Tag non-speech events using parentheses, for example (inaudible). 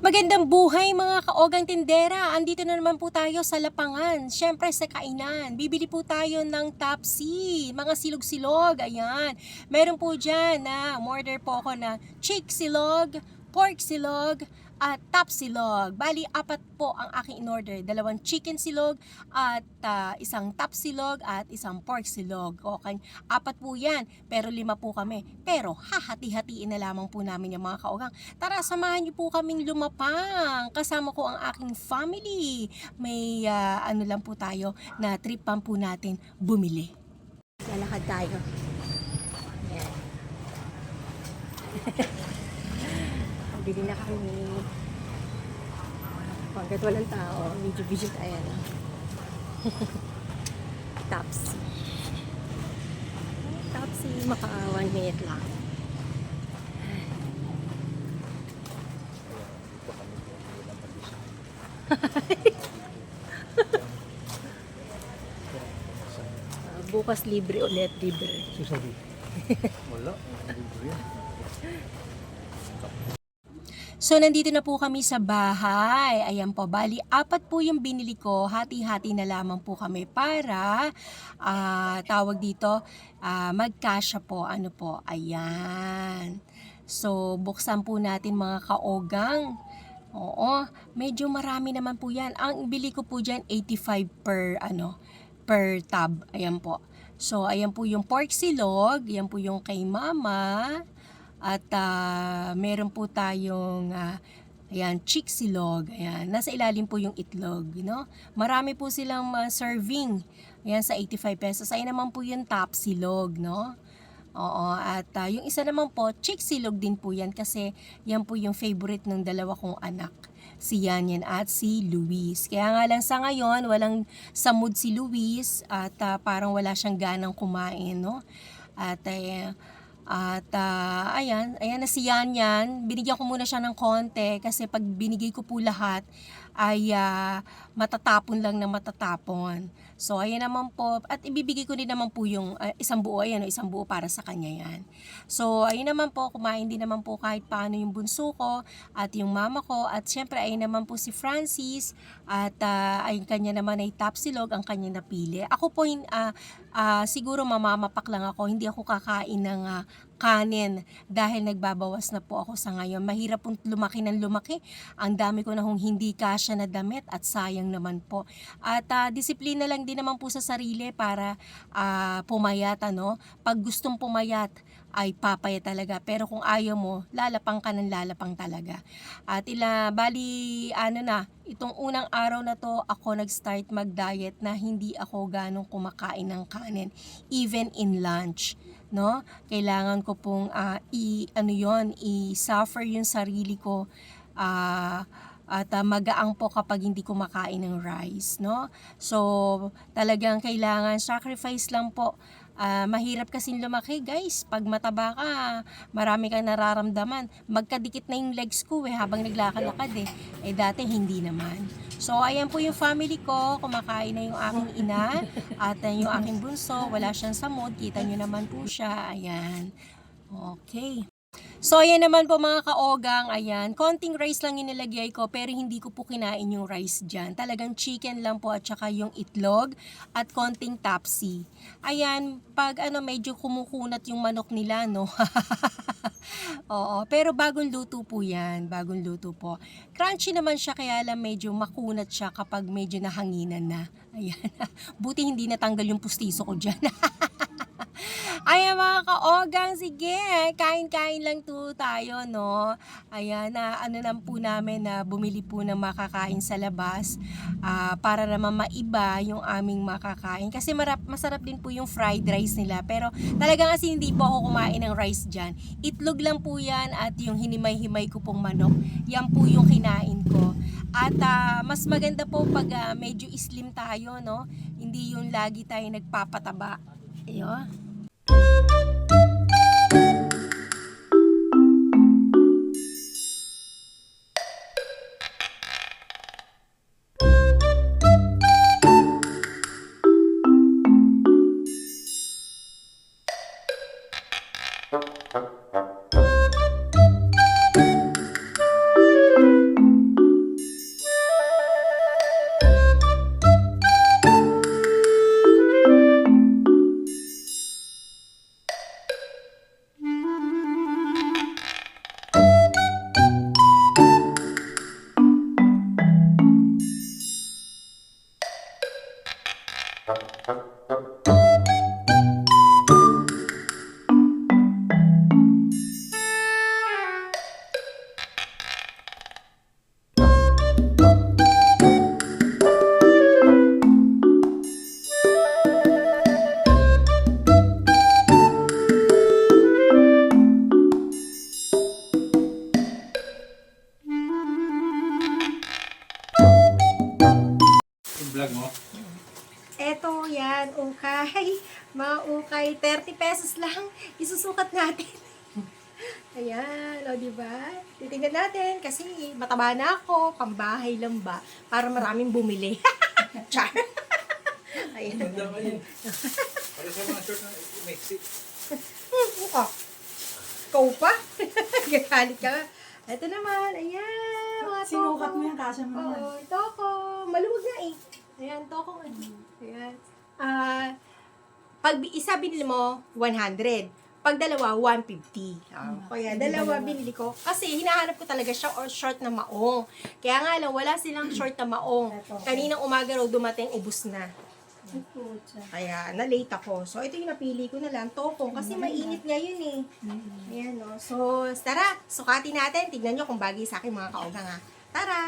Magandang buhay mga kaogang tindera. Andito na naman po tayo sa Lapangan. Siyempre sa kainan. Bibili po tayo ng tapsi. Mga silog-silog. Ayan. Meron po dyan na order po ako na chick silog, pork silog, at top silog. Bali, apat po ang aking in-order. Dalawang chicken silog at ah, isang top silog at isang pork silog. Okay, apat po yan. Pero lima po kami. Pero hahati-hatiin na lamang po namin yung mga kaogang. Tara, samahan niyo po kaming lumapang. Kasama ko ang aking family. May ah, ano lang po tayo na tripan po natin bumili. Lalakad tayo. Ayan. (laughs) Bili na kami. Pagkat walang tao, video-video tayo. No? Tapsi. Tapsi, maka one minute lang. (laughs) Bukas libre ulit, libre. Susabi. (laughs) Wala. So, nandito na po kami sa bahay. Ayan po, bali, apat po yung binili ko. Hati-hati na lamang po kami para, ah, tawag dito, ah, magkasya po. Ano po, ayan. So, buksan po natin mga kaogang. Oo, medyo marami naman po yan. Ang bili ko po dyan, 85 per, ano, per tab. Ayan po. So, ayan po yung pork silog. Ayan po yung kay mama. At ah, meron po tayong ah, ayan, chick silog. Ayan, nasa ilalim po yung itlog, no? Marami po silang ah, serving. Ayan, sa 85 pesos. Ay naman po yung top silog, no? Oo, at ah, yung isa naman po, chick silog din po yan kasi yan po yung favorite ng dalawa kong anak. Si Yanyan at si Luis. Kaya nga lang sa ngayon, walang sa si Luis at ah, parang wala siyang ganang kumain, no? At eh, at ah, ayan, ayan na si Yan Yan. Binigyan ko muna siya ng konti kasi pag binigay ko po lahat ay ah, matatapon lang na matatapon. So ayan naman po at ibibigay ko din naman po yung ah, isang buo ayan, isang buo para sa kanya yan. So ayun naman po kumain din naman po kahit paano yung bunso ko at yung mama ko at syempre ayun naman po si Francis at ah, ayun kanya naman ay tapsilog ang kanya napili. Ako po ah, ah, siguro mamamapak lang ako, hindi ako kakain ng ah, kanin dahil nagbabawas na po ako sa ngayon. Mahirap pong lumaki ng lumaki. Ang dami ko na hong hindi kasya na damit at sayang naman po. At ah, disiplina lang din naman po sa sarili para ah, pumayat ano. Pag gustong pumayat ay papaya talaga. Pero kung ayaw mo, lalapang ka ng lalapang talaga. At ila, bali, ano na, itong unang araw na to, ako nag-start mag-diet na hindi ako ganong kumakain ng kanin. Even in lunch no? Kailangan ko pong ah, i ano 'yon, i-suffer yung sarili ko ah, at ah, magaang po kapag hindi ko makain ng rice, no? So, talagang kailangan sacrifice lang po. Ah, mahirap kasing lumaki, guys. Pag mataba ka, marami kang nararamdaman. Magkadikit na yung legs ko eh, habang naglakad-lakad eh. Eh, dati hindi naman. So, ayan po yung family ko. Kumakain na yung aking ina at uh, yung aking bunso. Wala siyang samod. Kita nyo naman po siya. Ayan. Okay. So, ayan naman po mga kaogang, ayan, konting rice lang yung nilagay ko, pero hindi ko po kinain yung rice dyan. Talagang chicken lang po at saka yung itlog at konting tapsi. Ayan, pag ano, medyo kumukunat yung manok nila, no? (laughs) Oo, pero bagong luto po yan, bagong luto po. Crunchy naman siya, kaya lang medyo makunat siya kapag medyo nahanginan na. Ayan, (laughs) buti hindi natanggal yung pustiso ko dyan. (laughs) Ayan mga kaogang, sige, kain-kain lang to tayo, no? Ayan, na ano lang po namin na bumili po ng makakain sa labas ah, para naman maiba yung aming makakain. Kasi marap, masarap din po yung fried rice nila. Pero talagang kasi hindi po ako kumain ng rice dyan. Itlog lang po yan at yung hinimay-himay ko pong manok. Yan po yung kinain ko. At ah, mas maganda po pag ah, medyo slim tayo, no? Hindi yung lagi tayo nagpapataba. Ayun. Thank you. Yan, ukay. Mga ukay, 30 pesos lang. Isusukat natin. (laughs) Ayan, o diba? Titingnan natin kasi mataba na ako, pambahay lang ba, para maraming bumili. (laughs) Char. (laughs) Ayan. Ganda pa yun. Para sa mga short na Mexi. Oh, ikaw pa? Gagalit ka. Ito naman, ayan, mga Sinukat mo yan, kasya mo naman. Oo, toko. Maluwag na eh. Ayan, toko nga. Ayan. Ah, pag isa binili mo, 100. Pag dalawa, 150. Ah, kaya dalawa binili ko. Kasi hinahanap ko talaga siya or short na maong. Kaya nga lang, wala silang short na maong. Kaninang umaga raw dumating, ubus na. Kaya na-late ako. So, ito yung napili ko na lang, tokong. Kasi mainit nga yun eh. Ayan, no? So, tara, sukatin natin. Tignan nyo kung bagay sa akin mga kaugang ha. Tara!